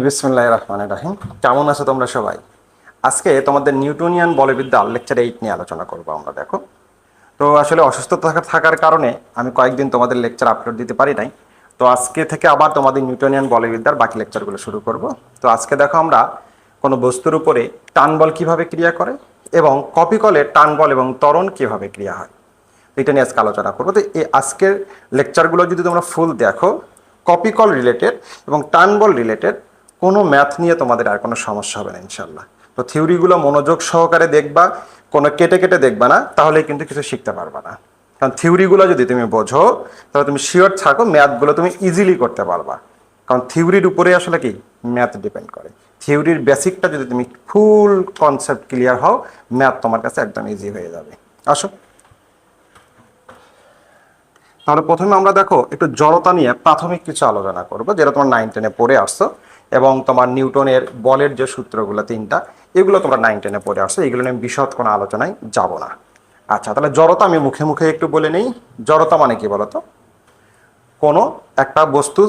বিসমুল্লাহ রহমান রাহিম। কেমন আছো তোমরা সবাই? আজকে তোমাদের নিউটনিয়ান বলবিদ্যার লেকচার এইট নিয়ে আলোচনা করব আমরা, দেখো। তো আসলে অসুস্থ থাকা- থাকার কারণে আমি কয়েকদিন তোমাদের লেকচার আপলোড দিতে পারি নাই। তো আজকে থেকে আবার তোমাদের নিউটনিয়ান বলবিদ্যার বাকি লেকচারগুলো শুরু করব। তো আজকে দেখো আমরা কোনো বস্তুর উপরে টান বল কীভাবে ক্রিয়া করে এবং কপি কলে টান বল এবং ত্বরণ কীভাবে ক্রিয়া হয়। এটা নিয়ে আজকে আলোচনা করব। তো এই আজকের লেকচারগুলো যদি তোমরা ফুল দেখো কপি কল রিলেটেড এবং টান বল রিলেটেড কোনো ম্যাথ নিয়ে তোমাদের আর কোনো সমস্যা হবে না ইনশাল্লাহ তো থিওরিগুলো মনোযোগ সহকারে দেখবা, কোনো কেটে কেটে দেখবা না তাহলে কিন্তু কিছু শিখতে পারবা না। কারণ থিওরিগুলো যদি তুমি বোঝো, তাহলে তুমি শিওর থাকো ম্যাথগুলো তুমি ইজিলি করতে পারবা। কারণ থিওরির উপরে আসলে কি? ম্যাথ ডিপেন্ড করে। থিওরির বেসিকটা যদি তুমি ফুল কনসেপ্ট ক্লিয়ার হও ম্যাথ তোমার কাছে একদম ইজি হয়ে যাবে। আসো। তাহলে প্রথমে আমরা দেখো, একটু জড়তা নিয়ে প্রাথমিক কিছু আলোচনা করব, যেটা তোমার নাইন টেনে পড়ে আসছো। এবং তোমার নিউটনের বলের যে সূত্রগুলো তিনটা, এগুলো তোমরা নাইন টেনে পড়ে আসছো এগুলো নিয়ে বিশদ কোনো আলোচনায় যাব না। আচ্ছা তাহলে জড়তা আমি মুখে মুখে একটু বলে নেই। জড়তা মানে কি বলতো? কোনো একটা বস্তু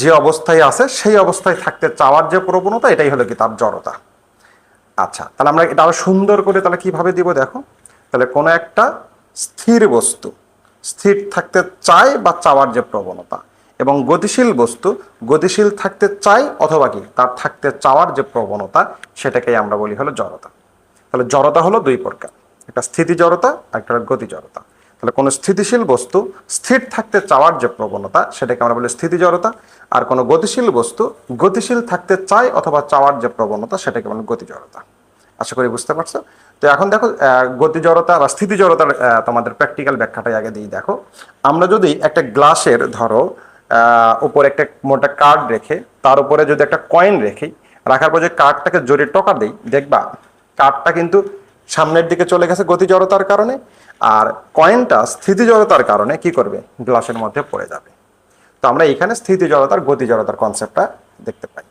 যে অবস্থায় আছে, সেই অবস্থায় থাকতে চাওয়ার যে প্রবণতা, এটাই হলো কি তার জড়তা। আচ্ছা তাহলে আমরা এটা আরও সুন্দর করে তাহলে কীভাবে দিব দেখো? তাহলে কোনো একটা স্থির বস্তু, স্থির থাকতে চায় বা চাওয়ার যে প্রবণতা এবং গতিশীল বস্তু, গতিশীল থাকতে চায় অথবা কি? তার থাকতে চাওয়ার যে প্রবণতা, সেটাকেই আমরা বলি হলো জড়তা। তাহলে জড়তা হলো দুই প্রকার। একটা স্থিতি জড়তা, আর একটা গতি জড়তা। তাহলে কোনো স্থিতিশীল বস্তু স্থির থাকতে চাওয়ার যে প্রবণতা, সেটাকে আমরা বলি স্থিতি জড়তা। আর কোনো গতিশীল বস্তু গতিশীল থাকতে চায় অথবা চাওয়ার যে প্রবণতা, সেটাকে বলি গতি জড়তা। আশা করি বুঝতে পারছ? তো এখন দেখো গতি জড়তা বা স্থিতি জড়তার তোমাদের প্র্যাকটিক্যাল ব্যাখ্যাটাই আগে দিই দেখো। আমরা যদি একটা গ্লাসের, ধরো উপরে একটা মোটা কার্ড রেখে, তার উপরে যদি একটা কয়েন রেখে, রাখার পর যে কার্ডটাকে জোরে টকা দেই, দেখবা কার্ডটা কিন্তু সামনের দিকে চলে গেছে গতি জড়তার কারণে, আর কয়েনটা স্থিতি জড়তার কারণে কি করবে? গ্লাসের মধ্যে পড়ে যাবে। তো আমরা এখানে স্থিতি জড়তার, গতি জড়তার কনসেপ্টটা দেখতে পাই।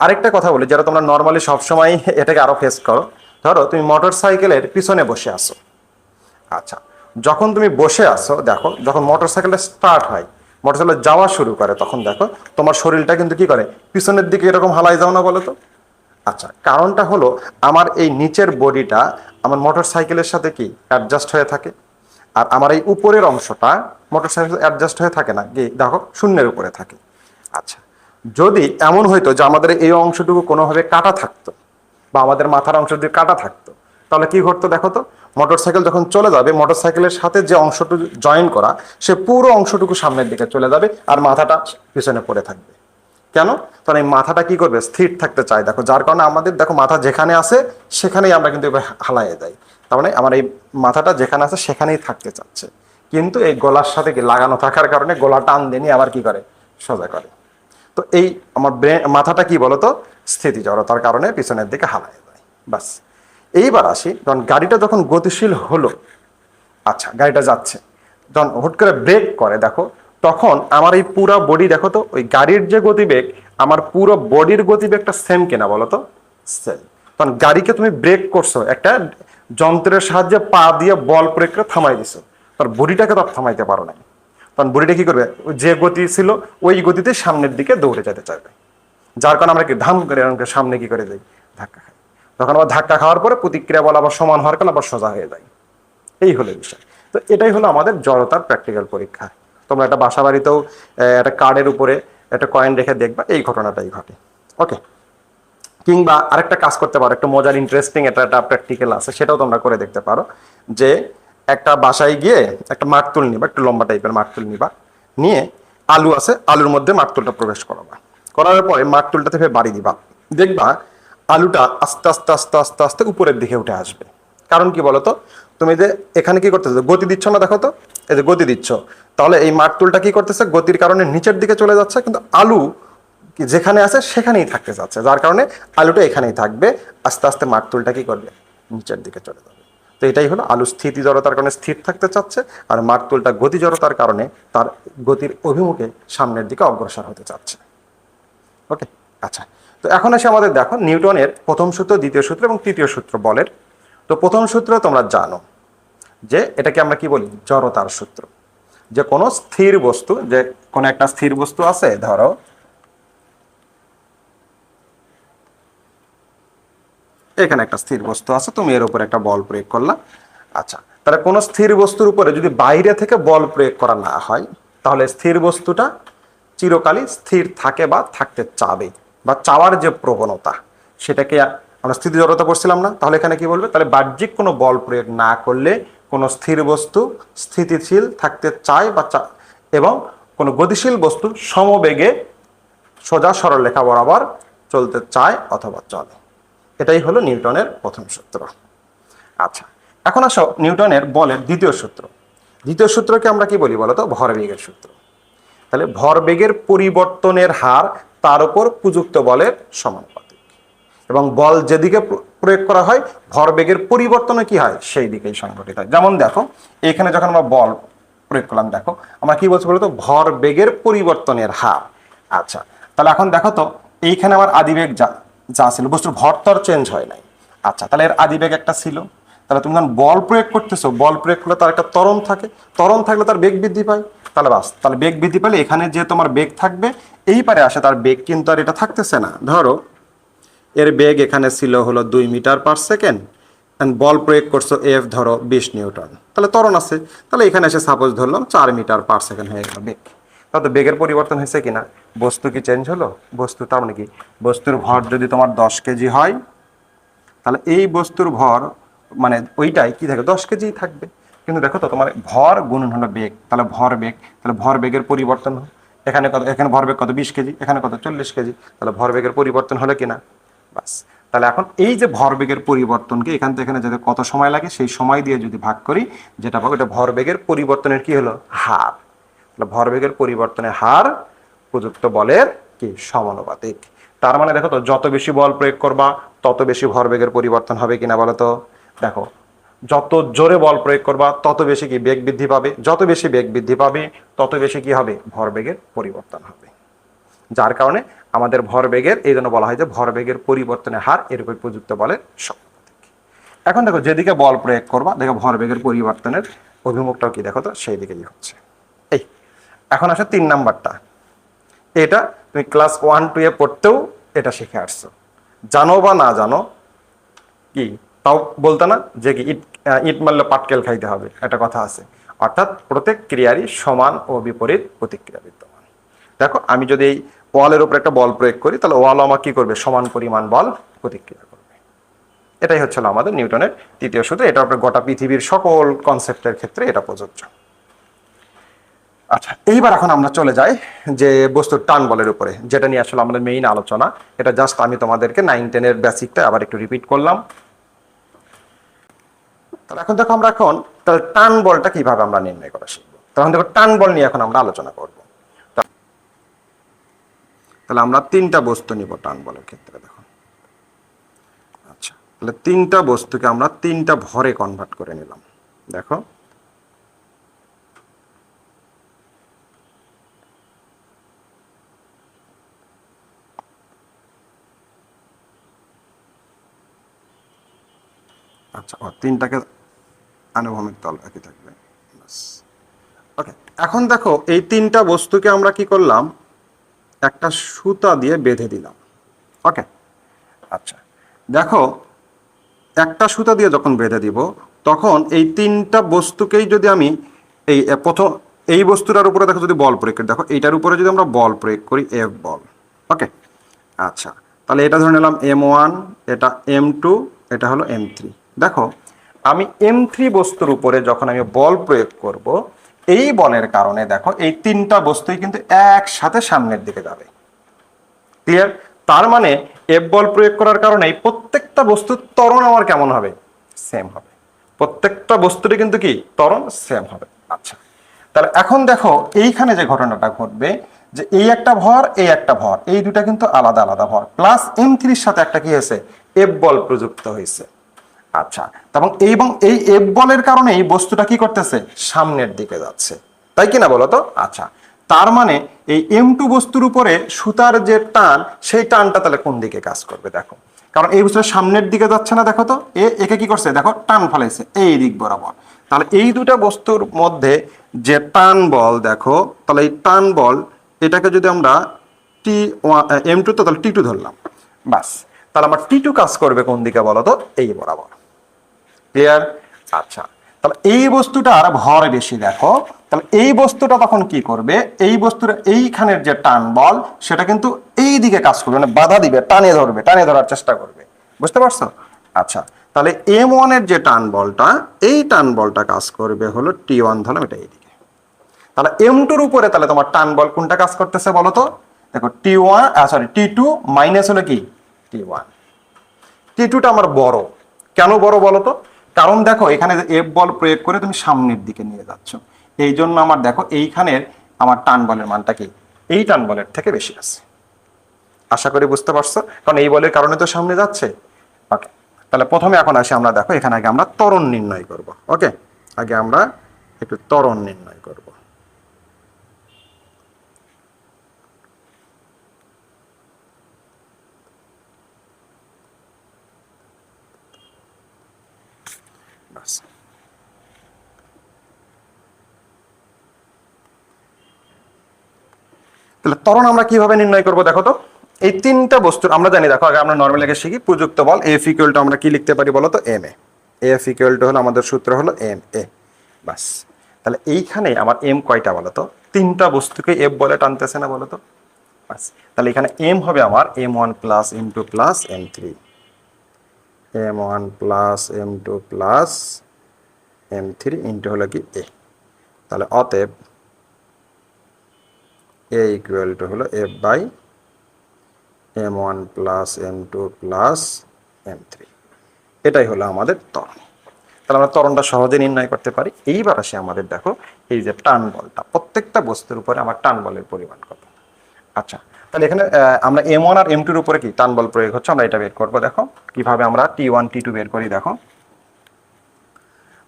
আরেকটা কথা বলি যারা তোমরা নর্মালি সবসময় এটাকে আরও ফেস করো, ধরো তুমি মোটর সাইকেলের পিছনে বসে আসো আচ্ছা যখন তুমি বসে আসো দেখো, যখন মোটর সাইকেলটা স্টার্ট হয় মোটর সাইকেল যাওয়া শুরু করে, তখন দেখো তোমার শরীরটা কিন্তু কি করে? পিছনের দিকে এরকম হালাই যাও না বলো তো? আচ্ছা কারণটা হলো আমার এই নিচের বডিটা আমার মোটর সাইকেলের সাথে কি? অ্যাডজাস্ট হয়ে থাকে। আর আমার এই উপরের অংশটা মোটর সাইকেল অ্যাডজাস্ট হয়ে থাকে না। কি দেখো শূন্যের উপরে থাকে। আচ্ছা যদি এমন হইতো যে আমাদের এই অংশটুকু কোনোভাবে কাটা থাকতো বা আমাদের মাথার অংশ যদি কাটা থাকতো তাহলে কি ঘটতো দেখো তো? মোটরসাইকেল যখন চলে যাবে মোটরসাইকেলের সাথে যে অংশটুকু জয়েন করা, সে পুরো অংশটুকু সামনের দিকে চলে যাবে আর মাথাটা পিছনে পড়ে থাকবে। কেন? কারণ এই মাথাটা কি করবে? স্থির থাকতে চায়। দেখো, যার কারণে আমাদের, দেখো, মাথা যেখানে আছে, সেখানেই আমরা কিন্তু হালাইয়ে যাই তার মানে আমার এই মাথাটা যেখানে আছে, সেখানেই থাকতে চাচ্ছে। কিন্তু এই গলার সাথে লাগানো থাকার কারণে গলা টান দিয়ে আবার কি করে? সোজা করে। তো এই আমার মাথাটা কি বলতো? স্থিতি জড়তার কারণে পিছনের দিকে হালায় যায় বাস এইবার আসি যখন গাড়িটা যখন গতিশীল হলো আচ্ছা গাড়িটা যাচ্ছে। যখন হুট করে ব্রেক করে, দেখো, তখন আমার এই পুরো বডি দেখো তো, ওই গাড়ির যে গতিবেগ, আমার পুরো বডির গতিবেগটা সেম কিনা বলো তো? সেম কারণ গাড়িকে তুমি ব্রেক করছ, একটা যন্ত্রের সাহায্যে পা দিয়ে বল প্রয়োগ করে থামাই দিছো। তার বডিটাকে তো থামাইতে পারো না তখন বডিটা কি করবে? যে গতি ছিল, ওই গতিতে সামনের দিকে দৌড়ে যেতে চাইবে। যার কারণে আমরা কি ধাম করে সামনে কি করে যাই? ধাক্কা খাই। তখন আবার ধাক্কা খাওয়ার পরে প্রতিক্রিয়া বল আবার সমান হওয়ার কারণে আবার সোজা হয়ে যায়। এই হলো বিষয়। তো এটাই হলো আমাদের জড়তার প্র্যাকটিক্যাল পরীক্ষা। তোমরা একটা বাসা বাড়িতেও একটা কার্ডের উপরে একটা কয়েন রেখে দেখবা, এই ঘটনাটাই ঘটে। ওকে কিংবা আরেকটা কাজ করতে পারো, একটা মজার ইন্টারেস্টিং এটা একটা প্র্যাকটিক্যাল আছে, সেটাও তোমরা করে দেখতে পারো। যে একটা বাসায় গিয়ে একটা মারতুল নিবা, একটু লম্বা টাইপের মারতুল নিবা, নিয়ে আলু আছে, আলুর মধ্যে মারতুলটা প্রবেশ করাবা। করার পরে মারতুলটা থেকে বাড়ি দিবা। দেখবা আলুটা আস্তে আস্তে আস্তে আস্তে আস্তে উপরের দিকে উঠে আসবে। কারণ কি বলতো? তুমি যে এখানে কি করতেছো? গতি দিচ্ছ না, দেখো তো। এই যে গতি দিচ্ছ। তাহলে এই মারতুলটা কি করতেছে? গতির কারণে নিচের দিকে চলে যাচ্ছে, কিন্তু আলু যেখানে আছে সেখানেই থাকতে যাচ্ছে। যার কারণে আলুটা এখানেই থাকবে। আস্তে আস্তে মারতুলটা কি করবে? নিচের দিকে চলে যাবে। তো এটাই হলো আলু স্থিতি জড়তার কারণে স্থির থাকতে চাচ্ছে, আর মারতুলটা গতি জড়তার কারণে তার গতির অভিমুখে সামনের দিকে অগ্রসর হতে চাচ্ছে। ওকে? আচ্ছা। তো এখন এসে আমাদের দেখো, নিউটনের প্রথম সূত্র, দ্বিতীয় সূত্র এবং তৃতীয় সূত্র বলের। তো প্রথম সূত্র তোমরা জানো যে এটাকে আমরা কি বলি? জড়তার সূত্র। যে কোনো স্থির বস্তু, যে কোনো একটা স্থির বস্তু আছে, ধরো, এখানে একটা স্থির বস্তু আছে, তুমি এর উপর একটা বল প্রয়োগ করলা। আচ্ছা তাহলে কোনো স্থির বস্তুর উপরে যদি বাইরে থেকে বল প্রয়োগ করা না হয়, তাহলে স্থির বস্তুটা চিরকালই স্থির থাকে বা থাকতে চাবে। বা চাওয়ার যে প্রবণতা, সেটাকে আমরা স্থিতি জড়তা করছিলাম না, তাহলে এখানে কি বলবে? তাহলে বাহ্যিক কোনো বল প্রয়োগ না করলে কোনো স্থির বস্তু স্থিতিশীল থাকতে চায় বা এবং কোনো গতিশীল বস্তু সমবেগে সোজা সরল লেখা বরাবর চলতে চায় অথবা চলে। এটাই হলো নিউটনের প্রথম সূত্র। আচ্ছা এখন আসো নিউটনের বলের দ্বিতীয় সূত্র। দ্বিতীয় সূত্রকে আমরা কি বলি বলতো? ভরবেগের সূত্র। তাহলে ভরবেগের পরিবর্তনের হার তার উপর প্রযুক্ত বলের সমানুপাতিক। এবং বল যেদিকে প্রয়োগ করা হয়, ভরবেগের পরিবর্তনে কি হয়? সেই দিকেই সংঘটিত হয়। যেমন দেখো, এখানে যখন আমরা বল প্রয়োগ করলাম, দেখো, আমরা কি বলছি বলতো? ভর বেগের পরিবর্তনের হার। আচ্ছা তাহলে এখন দেখো তো, এইখানে আমার আদিবেগ যা যা ছিল, বস্তুর ভর তো চেঞ্জ হয় নাই। আচ্ছা তাহলে এর আদিবেগ একটা ছিল। তাহলে তুমি যখন বল প্রয়োগ করতেছো, বল প্রয়োগ করলে তার একটা তরণ থাকে। তরণ থাকলে তার বেগ বৃদ্ধি পায়। তাহলে বাস, তাহলে বেগ বৃদ্ধি পেলে এখানে যে তোমার বেগ থাকবে, এই পারে আসে তার বেগ, কিন্তু আর এটা থাকতেছে না। ধরো, এর বেগ এখানে ছিল হলো দুই মিটার পার সেকেন্ড বল প্রয়োগ করছ এফ ধরো বিশ নিউটন। তাহলে তরণ আছে। তাহলে এখানে এসে সাপোজ ধরলাম চার মিটার পার সেকেন্ড হয়ে গেল বেগ। তাহলে বেগের পরিবর্তন হয়েছে কিনা? বস্তু কি চেঞ্জ হলো? বস্তু তার মানে কি? বস্তুর ভর যদি তোমার দশ কেজি হয়, তাহলে এই বস্তুর ভর মানে ওইটাই কি থাকে? দশ কেজি থাকবে। কিন্তু দেখো তো, তোমার ভর গুণন হলো বেগ। তাহলে ভর বেগ। তাহলে ভর বেগের পরিবর্তন হয়। এখানে কত, এখানে ভর বেগ কত? বিশ কেজি। এখানে কত? চল্লিশ কেজি। তাহলে ভর বেগের পরিবর্তন হলো কিনা? বাস। তাহলে এখন এই যে ভরবেগের পরিবর্তনকে এখান থেকে এখানে যেতে কত সময় লাগে, সেই সময় দিয়ে যদি ভাগ করি, যেটা পাবো, এটা ভরবেগের পরিবর্তনের কি হলো? হার। তাহলে ভরবেগের পরিবর্তনের হার প্রযুক্ত বলের কি? সমানুপাতিক। তার মানে দেখো তো, যত বেশি বল প্রয়োগ করবা, তত বেশি ভরবেগের পরিবর্তন হবে কিনা বলো তো? দেখো, যত জোরে বল প্রয়োগ করবা, তত বেশি কি বেগ বৃদ্ধি পাবে? যত বেশি বেগ বৃদ্ধি পাবে, তত বেশি কি হবে? ভরবেগের পরিবর্তন হবে। যার কারণে আমাদের ভরবেগের, এই জন্য বলা হয় যে ভরবেগের পরিবর্তনের হার এর উপর প্রযুক্ত সমানুপাতিক। এখন দেখো, যেদিকে বল প্রয়োগ করবা, দেখো ভরবেগের পরিবর্তনের অভিমুখটাও কি দেখো তো? সেই দিকেই হচ্ছে। এই, এখন আসে তিন নাম্বারটা। এটা তুমি ক্লাস ওয়ান, টু এ পড়তেও এটা শিখে আসছো। জানো বা না জানো, কি তাও বলতে না যে কি ইট ইট মারলে পাটকেল খাইতে হবে, একটা কথা আছে। অর্থাৎ প্রত্যেক ক্রিয়ারই সমান ও বিপরীত প্রতিক্রিয়া বিদ্যমান। দেখো, আমি যদি এই ওয়ালের উপর একটা বল প্রয়োগ করি, তাহলে ওয়াল আমার কি করবে? সমান পরিমাণ বল প্রতিক্রিয়া করবে। এটাই হচ্ছিল আমাদের নিউটনের তৃতীয় সূত্র। এটা উপরে গোটা পৃথিবীর সকল কনসেপ্টের ক্ষেত্রে এটা প্রযোজ্য। আচ্ছা এইবার এখন আমরা চলে যাই যে বস্তুর টান বলের উপরে, যেটা নিয়ে আসলে আমাদের মেইন আলোচনা। এটা জাস্ট আমি তোমাদেরকে নাইন টেনের বেসিকটা আবার একটু রিপিট করলাম। তাহলে এখন দেখো আমরা এখন, তাহলে টান বলটা কীভাবে আমরা নির্ণয় করা শিখব? তখন দেখো টান বল নিয়ে এখন আমরা আলোচনা করব। তাহলে আমরা তিনটা বস্তু নিব টান বলের ক্ষেত্রে, দেখো। আচ্ছা তাহলে তিনটা বস্তুকে আমরা তিনটা ভরে কনভার্ট করে নিলাম। দেখো। আচ্ছা তিনটাকে আনুভূমিক তল একই থাকবে। ওকে এখন দেখো এই তিনটা বস্তুকে আমরা কি করলাম? একটা সুতা দিয়ে বেঁধে দিলাম। ওকে আচ্ছা। দেখো, একটা সুতা দিয়ে যখন বেঁধে দিব, তখন এই তিনটা বস্তুকেই যদি আমি এই প্রথম, এই বস্তুটার উপরে দেখো যদি বল প্রয়োগ করি, দেখো এইটার উপরে যদি আমরা বল প্রয়োগ করি এফ বল। ওকে আচ্ছা। তাহলে এটা ধরে নিলাম এম ওয়ান এটা এম টু এটা হলো এম থ্রি দেখো আমি এম থ্রি বস্তুর উপরে যখন আমি বল প্রয়োগ করব, এই বলের কারণে দেখো এই তিনটা বস্তুই কিন্তু একসাথে সামনের দিকে যাবে। ক্লিয়ার তার মানে এফ বল প্রয়োগ করার কারণে প্রত্যেকটা বস্তুর ত্বরণ আমার কেমন হবে? সেম হবে। প্রত্যেকটা বস্তুরই কিন্তু কি? ত্বরণ সেম হবে। আচ্ছা। তাহলে এখন দেখো এইখানে যে ঘটনাটা ঘটবে যে এই একটা ভর, এই একটা ভর, এই দুটা কিন্তু আলাদা আলাদা ভর। প্লাস এম থ্রির সাথে একটা কি হয়েছে? এফ বল প্রযুক্ত হয়েছে। আচ্ছা এবং এই এবং এই এফ বলের কারণে এই বস্তুটা কি করতেছে? সামনের দিকে যাচ্ছে। তাই কিনা বলো তো? আচ্ছা তার মানে এই এম টু বস্তুর উপরে সুতার যে টান, সেই টানটা তাহলে কোন দিকে কাজ করবে দেখো? কারণ এই বস্তুটা সামনের দিকে যাচ্ছে না, দেখো তো? এ, একে কি করছে? দেখো, টান ফেলাইছে এই দিক বরাবর। তাহলে এই দুটা বস্তুর মধ্যে যে টান বল, দেখো, তাহলে এই টান বল, এটাকে যদি আমরা টি এম টু তো তাহলে টি টু ধরলাম। বাস, তাহলে আমার টি টু কাজ করবে কোন দিকে বলো তো? এই বরাবর। ক্লিয়ার আচ্ছা। তাহলে এই বস্তুটার ভর বেশি দেখো। তাহলে এই বস্তুটা তখন কি করবে? এই বস্তুর এইখানের যে টান বল সেটা কিন্তু এই দিকে কাজ করবে মানে বাধা দিবে টানে ধরবে টানে ধরার চেষ্টা করবে। বুঝতে পারছ? আচ্ছা তাহলে এম ওয়ানের যে টান বলটা এই টান বলটা কাজ করবে হলো টি ওয়ান ধরলাম এটা এইদিকে তাহলে এম টুর উপরে তাহলে তোমার টান বল কোনটা কাজ করতেছে বলো তো? দেখো T one sorry T two minus হলো কি? টি ওয়ান টি টুটা আমার বড়। কেন বড় বলো তো? কারণ দেখো, এখানে এফ বল প্রয়োগ করে তুমি সামনের দিকে নিয়ে যাচ্ছ। এই জন্য আমার দেখো, এইখানের আমার টান বলের মানটা কি? এই টান বলের থেকে বেশি আছে। আশা করি বুঝতে পারছ? কারণ এই বলের কারণে তো সামনে যাচ্ছে। ওকে তাহলে প্রথমে এখন আসি আমরা, দেখো, এখানে আগে আমরা তরণ নির্ণয় করব। ওকে আগে আমরা একটু তরণ নির্ণয় করব। তাহলে ত্বরণ আমরা কীভাবে নির্ণয় করব দেখো তো? এই তিনটা বস্তুর, আমরা জানি দেখো, আগে আমরা নর্মাল শিখি, প্রযুক্ত বল এফ ইকুয়াল টু আমরা কি লিখতে পারি বলো তো? M A F equal to হলো আমাদের সূত্র হলো এম এ বাস। তাহলে এইখানে আমার এম কয়টা বলো তো? তিনটা বস্তুকে এফ বলে টানতেছে না বলো তো? বাস। তাহলে এখানে এম হবে আমার M one plus M two plus M three M one plus M two plus M three into হলো কি এ তাহলে অতএব এ ইকুয়াল টু হলো F by M one plus M two plus M three এটাই হলো আমাদের ত্বরণ। তাহলে আমরা ত্বরণটা সহজে নির্ণয় করতে পারি। এইবার আসে আমাদের দেখো, এই যে টান বলটা, প্রত্যেকটা বস্তুর উপরে আমার টান বলের পরিমাণ কত? আচ্ছা তাহলে এখানে আমরা এম ওয়ান আর এম টুর উপরে কি টান বল প্রয়োগ হচ্ছে, আমরা এটা বের করব দেখো, কীভাবে আমরা টি ওয়ান টি টু বের করি দেখো।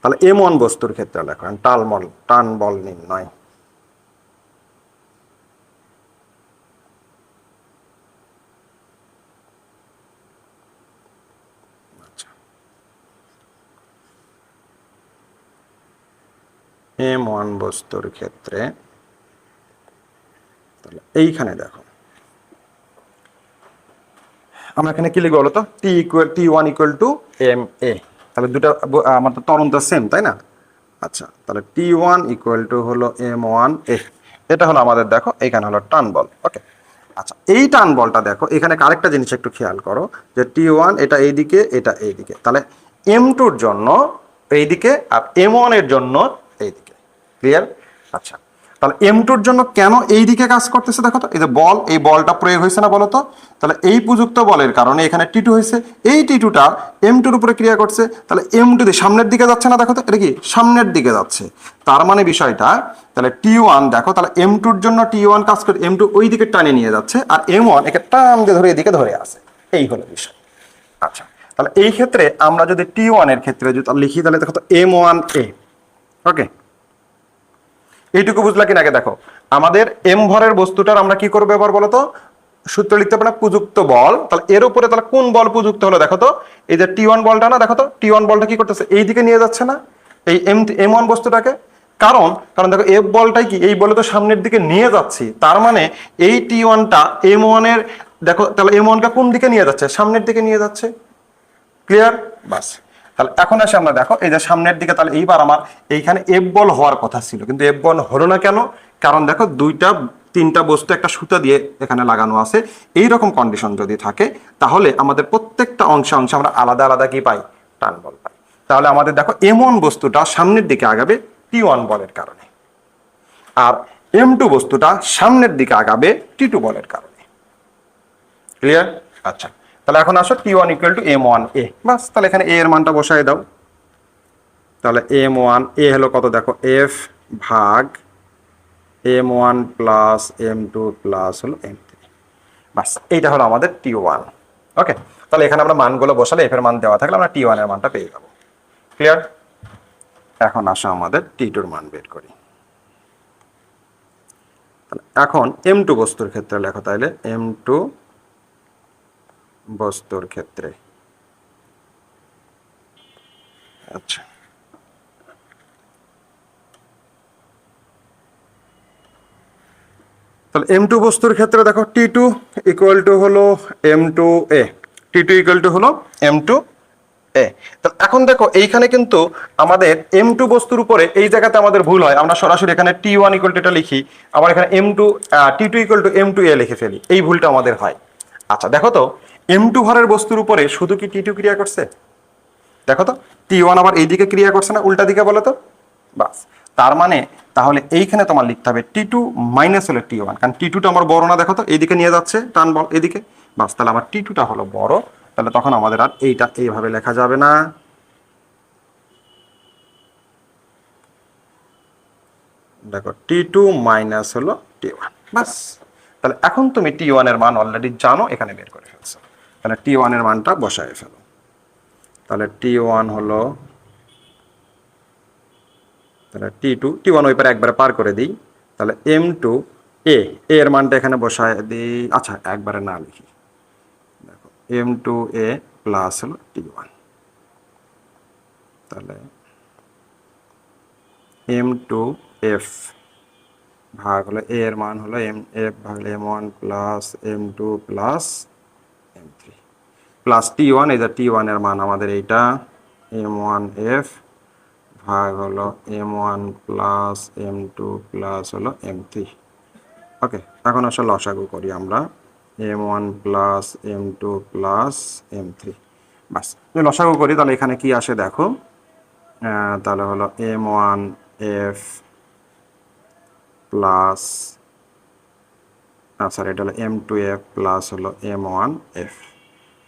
তাহলে এম ওয়ান বস্তুর ক্ষেত্রে দেখো টাল বল টান বল নির্ণয় এম ওয়ান বস্তুর ক্ষেত্রে, তাহলে এইখানে দেখো। আমরা এখানে কি লিখব বলো তো? T equal T one equal to M A তাহলে দুটা তো তরণ তো সেম তাই না? আচ্ছা তাহলে টি ওয়ান ইকুয়াল টু হলো এম ওয়ান এ এটা হলো আমাদের, দেখো, এখানে হলো টান বল, ওকে? আচ্ছা এই টান বলটা দেখো, এখানে আরেকটা জিনিস একটু খেয়াল করো, যে টি ওয়ান এটা এইদিকে এটা এইদিকে। তাহলে এম টুর জন্য এইদিকে আর এম ওয়ানের জন্য ক্লিয়ার আচ্ছা। তাহলে এম টুর জন্য কেন এই দিকে কাজ করতেছে দেখো তো? এই যে বল, এই বলটা প্রয়োগ হয়েছে না বলো তো? তাহলে এই প্রযুক্ত বলের কারণে এখানে টি টু হয়েছে। এই টি টুটা এম টুর উপরে ক্রিয়া করছে। তাহলে এম টু দিয়ে সামনের দিকে যাচ্ছে না দেখো তো? এটা কি? সামনের দিকে যাচ্ছে। তার মানে বিষয়টা, তাহলে টি ওয়ান দেখো, তাহলে এম টুর জন্য টি ওয়ান কাজ করে এম টু ওই দিকে টানে নিয়ে যাচ্ছে আর এম ওয়ান একে টান দিয়ে ধরে এদিকে ধরে আছে। এই হলো বিষয়। আচ্ছা তাহলে এই ক্ষেত্রে আমরা যদি টি ওয়ানের ক্ষেত্রে যদি লিখি, তাহলে দেখো তো এম ওয়ান এ ওকে এইটুকু বুঝলা কিনা আগে দেখো। আমাদের এম ভরের বস্তুটার আমরা কি করব এবার বলো তো? সূত্র লিখতে পারে প্রযুক্ত বল। তাহলে এর উপরে তাহলে কোন বল প্রযুক্ত হলো দেখো তো? এই যে টি ওয়ান বলটা না, দেখো তো? টি ওয়ান বলটা কি করতেছে? এই দিকে নিয়ে যাচ্ছে না? এই এম এম ওয়ান বস্তুটাকে? কারণ কারণ দেখো এফ বলটাই কি? এই বলে তো সামনের দিকে নিয়ে যাচ্ছি। তার মানে এই টি ওয়ানটা এম ওয়ানের দেখো, তাহলে এম ওয়ানটা কোন দিকে নিয়ে যাচ্ছে? সামনের দিকে নিয়ে যাচ্ছে। ক্লিয়ার বাস। তাহলে এখন আসে আমরা দেখো, এই যে সামনের দিকে তাহলে এইবার আমার এইখানে এফ বল হওয়ার কথা ছিল, কিন্তু এফ বল হলো না কেন? কারণ দেখো দুইটা, তিনটা বস্তু একটা সুতা দিয়ে এখানে লাগানো আছে। এই রকম কন্ডিশন যদি থাকে, তাহলে আমাদের প্রত্যেকটা অংশে অংশে আমরা আলাদা আলাদা কি পাই? টান বল পাই। তাহলে আমাদের দেখো এম ওয়ান বস্তুটা সামনের দিকে আগাবে টি ওয়ান বলের কারণে। আর এম টু বস্তুটা সামনের দিকে আগাবে টি টু বলের কারণে। ক্লিয়ার আচ্ছা। তাহলে এখন আসো T one equal to M one A বাস, তাহলে এখানে এ এর মানটা বসাই দাও। তাহলে এম ওয়ান এ হলো কত দেখো? এফ ভাগ M one plus M two plus হলো এম থ্রি বাস, এইটা হলো আমাদের টি ওয়ান ওকে তাহলে এখানে আমরা মানগুলো বসালে এফ এর মান দেওয়া থাকলে আমরা টি ওয়ানের মানটা পেয়ে যাব। ক্লিয়ার এখন আসো আমাদের টি টুর মান বের করি। তাহলে এখন এম টু বস্তুর ক্ষেত্রে লেখো তাইলে। এম টু বস্তুর ক্ষেত্রে। আচ্ছা। তাহলে এম টু বস্তুর ক্ষেত্রে দেখো টি টু ইকুয়াল টু হলো M two A T two equal to হলো এম টু এ তো এখন দেখো এইখানে কিন্তু আমাদের এম টু বস্তুর উপরে এই জায়গাতে আমাদের ভুল হয়। আমরা সরাসরি এখানে টি ওয়ান ইকুয়াল টু এটা লিখি, আবার এখানে M two T two equal to M two A লিখে ফেলি। এই ভুলটা আমাদের হয়। আচ্ছা দেখো তো এম টু ভরের বস্তুর উপরে শুধু কি টি টু ক্রিয়া করছে? দেখো তো টি ওয়ান আবার এইদিকে ক্রিয়া করছে না, উল্টা দিকে বলো তো? বাস। তার মানে তাহলে এইখানে তোমার লিখতে হবে টি টু মাইনাস হলো টি ওয়ান কারণ টি টুটা আমার বড় না, দেখো তো, এইদিকে নিয়ে যাচ্ছে, টান বল এদিকে বাস, তাহলে আমার টি টুটা হলো বড়, তাহলে তখন আমাদের আর এইটা এইভাবে লেখা যাবে না। দেখো টি টু মাইনাস হলো টি ওয়ান বাস। তাহলে এখন তুমি টি ওয়ানের মান অলরেডি জানো, এখানে বের করে ফেলছো। তাহলে টি ওয়ানের মানটা বসায় ফেলো। তাহলে টি ওয়ান হলো, তাহলে টি টু টি ওয়ান ওই পারে একবারে পার করে দিই। তাহলে এম টু এ এর মানটা এখানে বসায় দিই। আচ্ছা একবারে না লিখি। দেখো এম টু এ প্লাস হলো টি ওয়ান তাহলে এম টু এফ ভাগ হলো এ এর মান হলো এম এফ ভাগ M one plus M two plus M three plus T one এই যে টি ওয়ানের মান আমাদের এইটা এম ওয়ান এফ ভাগ হলো M one plus M two plus হলো এম থ্রি ওকে এখন আসলে লসাগু করি আমরা। M one plus M two plus M three বাস যদি লসাগু করি তাহলে এখানে কি আসে দেখো? তাহলে হলো M one F plus sorry এটা হলো এম টু এফ প্লাস হলো এম ওয়ান এফ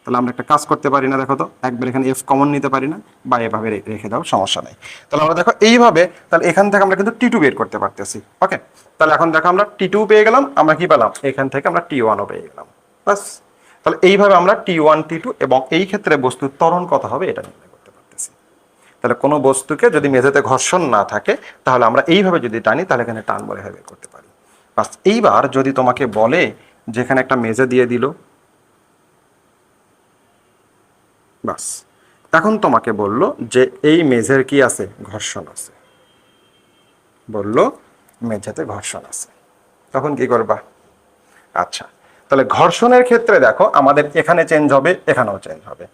তাহলে আমরা একটা কাজ করতে পারি না, দেখো তো, একবার এখানে এফ কমন নিতে পারি না, বা এভাবে রেখে দাও, সমস্যা নেই। তাহলে আমরা দেখো, এইভাবে, তাহলে এখান থেকে আমরা কিন্তু টি টু বের করতে পারতেছি ওকে তাহলে এখন দেখো আমরা টি টু পেয়ে গেলাম, আমরা কি পেলাম? এখান থেকে আমরা টি ওয়ানও পেয়ে গেলাম বাস তাহলে এইভাবে আমরা টি ওয়ান টি টু এবং এই ক্ষেত্রে বস্তুর ত্বরণ কত হবে এটা নির্ণয় করতে পারতেছি। তাহলে কোনো বস্তুকে যদি মেঝেতে ঘর্ষণ না থাকে, তাহলে আমরা এইভাবে যদি টানি, তাহলে এখানে টান বলে বের করতে বাস এইবার যদি তোমাকে বলে যেখানে একটা মেঝে দিয়ে দিল, বাস। এখন তোমাকে বলল যে এই মেঝের কি আছে? ঘর্ষণ আছে। বলল, মেঝেতে ঘর্ষণ আছে। তখন কি করবা? আচ্ছা তাহলে ঘর্ষণের ক্ষেত্রে দেখো, আমাদের এখানে চেঞ্জ হবে, এখানেও চেঞ্জ হবে।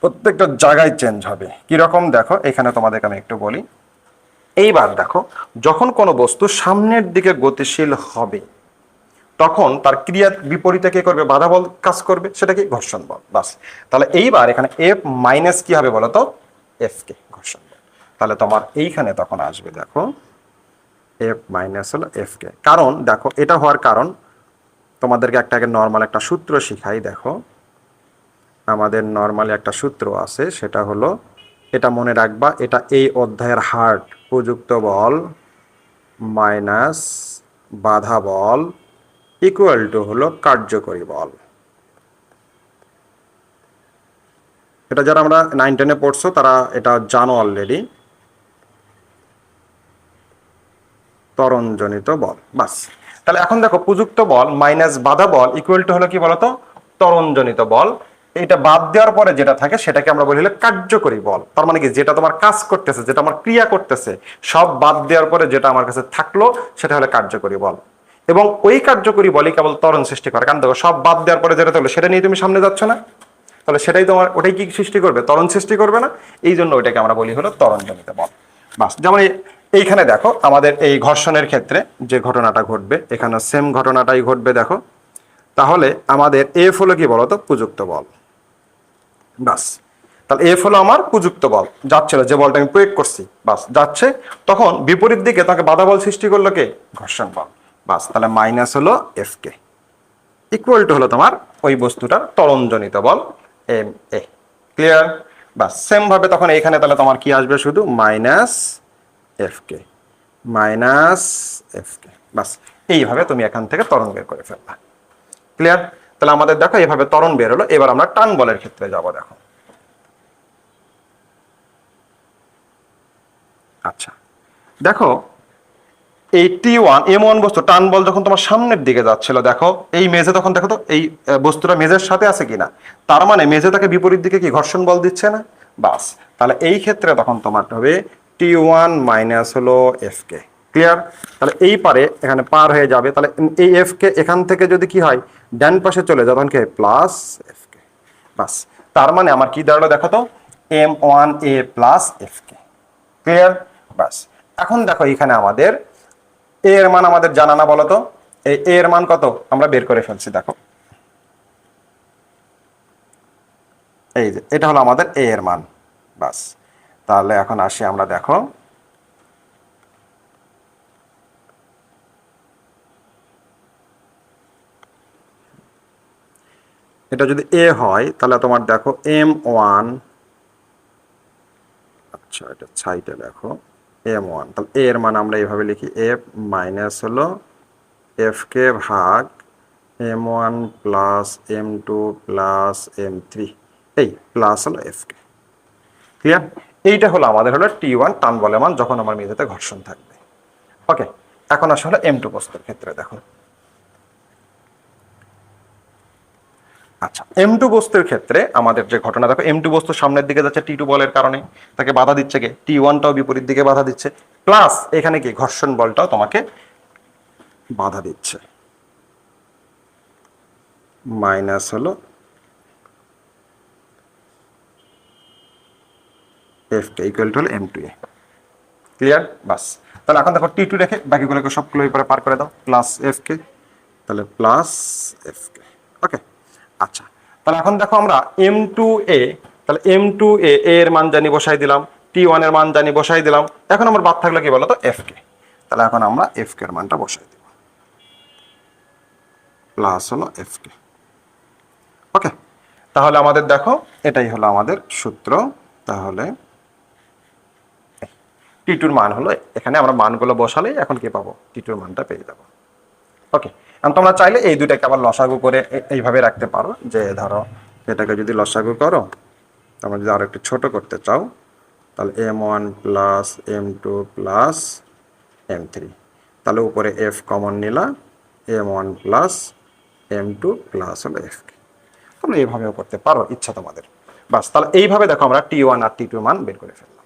প্রত্যেকটা জায়গায় চেঞ্জ হবে। কীরকম? দেখো, এখানে তোমাদেরকে আমি একটু বলি। এইবার দেখো, যখন কোনো বস্তু সামনের দিকে গতিশীল হবে, তখন তার ক্রিয়ার বিপরীতে কে করবে? বাধা বল কাজ করবে সেটা কি ঘর্ষণ বল, বাস। তাহলে এইবার এখানে এফ মাইনাস কি হবে বলো তো? এফ কে ঘর্ষণ বল। তাহলে তোমার এইখানে তখন আসবে দেখো এফ মাইনাস হলো এফ কে। কারণ দেখো, এটা হওয়ার কারণ তোমাদেরকে একটা আগে নর্মাল একটা সূত্র শিখাই, দেখো। আমাদের নর্মালি একটা সূত্র আছে, সেটা হলো এটা মনে রাখবা, এটা এই অধ্যায়ের হার্ট প্রযুক্ত বল মাইনাস বাধা বল ইকুয়াল টু হলো কার্যকরী বল। এটা যারা আমরা নাইন টেনে পড়ছো, তারা এটা জানো অলরেডি ত্বরণজনিত বল, বাস। তাহলে এখন দেখো, প্রযুক্ত বল মাইনাস বাধা বল ইকুয়াল টু হলো কি বলতো? ত্বরণজনিত বল। এটা বাদ দেওয়ার পরে যেটা থাকে সেটাকে আমরা বলি হলো কার্যকরী বল। তার মানে কি? যেটা তোমার কাজ করতেছে, যেটা আমার ক্রিয়া করতেছে, সব বাদ দেওয়ার পরে যেটা আমার কাছে থাকল সেটা হলো কার্যকরী বল। এবং ওই কার্যকরী বলই কেবল ত্বরণ সৃষ্টি করে। কারণ দেখো, সব বাদ দেওয়ার পরে যেটা থাকল, সেটা নিয়ে তুমি সামনে যাচ্ছ না। তাহলে সেটাই তোমার, ওটাই কি সৃষ্টি করবে? ত্বরণ সৃষ্টি করবে না। এই জন্য ওইটাকে আমরা বলি হলো তরণ ত্বরণজনিত বল। বাস, যেমন এইখানে দেখো, আমাদের এই ঘর্ষণের ক্ষেত্রে যে ঘটনাটা ঘটবে, এখানে সেম ঘটনাটাই ঘটবে, দেখো। তাহলে আমাদের এফ হলো কি বলতো? প্রযুক্ত বল। বাস তাহলে এফ হলো আমার প্রযুক্ত বল। যাচ্ছিল, যে বলটা আমি প্রয়োগ করছি বাস যাচ্ছে। তখন বিপরীত দিকে তাকে বাধা বল সৃষ্টি করল কে? ঘর্ষণ বল। বাস তাহলে মাইনাস হলো এফ কে ইকুয়াল টু হলো তোমার ওই বস্তুটার ত্বরণজনিত বল এম এ ক্লিয়ার বাস সেম ভাবে তখন এইখানে তাহলে তোমার কি আসবে শুধু? Minus F K minus F K বাস এইভাবে তুমি এখান থেকে ত্বরণ বের করে ফেলবা। ক্লিয়ার তাহলে আমাদের দেখো এইভাবে ত্বরণ বের হলো। এবার আমরা টান বলের ক্ষেত্রে যাব, দেখো। আচ্ছা। দেখো, এই টি ওয়ান এম ওয়ান বস্তু, টান বল যখন তোমার সামনের দিকে যাচ্ছিল, দেখো, এই মেজে তখন দেখো তো, এই বস্তুটা মেজের সাথে আছে কিনা? তার মানে মেজে তাকে বিপরীত দিকে কি ঘর্ষণ বল দিচ্ছে না? বাস। তাহলে এই ক্ষেত্রে তখন তোমার হবে টি ওয়ান মাইনাস হলো এফ কে ক্লিয়ার তাহলে এই পারে এখানে পার হয়ে যাবে। তাহলে এই এফ কে এখান থেকে যদি কি হয়, ডান পাশে চলে যায়, তখন কি প্লাস এফ কে বাস। তার মানে আমার কি দাঁড়াল দেখো তো? M one A plus F K clear বাস। এখন দেখো এখানে আমাদের এ এর মান আমাদের জানা না, বলো তো? এই এ এর মান কত? আমরা বের করে ফেলছি, দেখো। এই যে, এটা হলো আমাদের এ এর মান। বাস। তাহলে এখন আসি আমরা, দেখো। এটা যদি এ হয়, তাহলে তোমার দেখো এম ওয়ান আচ্ছা এটা সাইটে দেখো এম ওয়ান তাহলে এর মান আমরা এইভাবে লিখি এফ মাইনাস হলো এফ কে ভাগ M one plus M two plus M three এই প্লাস হলো এফ কে ক্লিয়ার এইটা হলো আমাদের হলো টি ওয়ান টান বলে মান যখন আমার মেঝেতে ঘর্ষণ থাকবে। ওকে এখন আসলে এম টু বস্তুর ক্ষেত্রে, দেখো। আচ্ছা এম টু বস্তুর ক্ষেত্রে আমাদের যে ঘটনা, দেখো এম টু বস্তু সামনের দিকে যাচ্ছে টি টু বলের কারণে, তাকে বাধা দিচ্ছে কে? টি ওয়ানটাও বিপরীত দিকে বাধা দিচ্ছে। প্লাস এখানে কি? ঘর্ষণ বলটাও তোমাকে বাধা দিচ্ছে। মাইনাস হলো এফ কে ইকুয়াল টু হলো এম টু এ ক্লিয়ার বাস। তাহলে এখন দেখো টি টু রেখে বাকিগুলোকে সবগুলো এবারে পার করে দাও। প্লাস এফ কে, তাহলে প্লাস এফ কে। ওকে আচ্ছা তাহলে এখন দেখো আমরা এম টু এ তাহলে এম টু এ এর মান জানি বসাই দিলাম টি ওয়ানের মান জানি বসাই দিলাম, এখন আমার বাদ থাকল কি বলতো এফ কে তাহলে এখন আমরা এফ কে এর মানটা বসাই দিব প্লাস হলো এফ কে ওকে তাহলে আমাদের দেখো, এটাই হলো আমাদের সূত্র, তাহলে টি টুর মান হলো, এখানে আমরা মানগুলো বসালেই এখন কি পাবো? টি টুর মানটা পেয়ে যাব ওকে তোমরা চাইলে এই দুটাকে আবার লসাগু করে এইভাবে রাখতে পারো যে ধরো এটাকে যদি লসাগু করো, তোমরা যদি আরও একটু ছোট করতে চাও, তাহলে M one plus M two plus M three তাহলে উপরে এফ কমন নিলা M one plus M two plus হলো এফ তোমরা এইভাবেও করতে পারো, ইচ্ছা তোমাদের। বাস, তাহলে এইভাবে দেখো আমরা টি ওয়ান আর টি টু মান বের করে ফেললাম।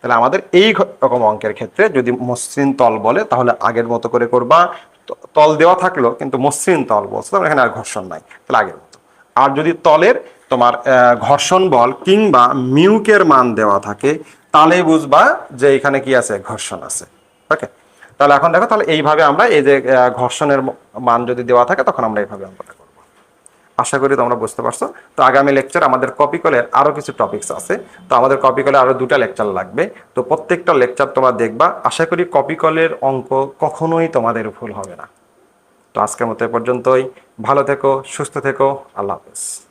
তাহলে আমাদের এই রকম অঙ্কের ক্ষেত্রে যদি মসৃণ তল বলে, তাহলে আগের মতো করে করবা তল দেওয়া থাকল, কিন্তু মসৃণ তল বলছে তোমার এখানে আর ঘর্ষণ নাই, তাহলে আগের মতো। আর যদি তলের তোমার ঘর্ষণ বল কিংবা মিউকের মান দেওয়া থাকে তাহলে বুঝবা যে এখানে কি আছে, ঘর্ষণ আছে। ওকে? তাহলে এখন দেখো, তাহলে এইভাবে আমরা এই যে ঘর্ষণের মান যদি দেওয়া থাকে, তখন আমরা এইভাবে আমরা আশা করি তোমরা বুঝতে পারছ। তো আগামী লেকচার আমাদের কপি কলের আরও কিছু টপিকস আছে। তো আমাদের কপি কলে আরও দুটা লেকচার লাগবে। তো প্রত্যেকটা লেকচার তোমরা দেখবা। আশা করি কপি কলের অঙ্ক কখনোই তোমাদের ভুল হবে না। তো আজকের মতো এ পর্যন্তই। ভালো থেকো, সুস্থ থেকো। আল্লাহ হাফেজ।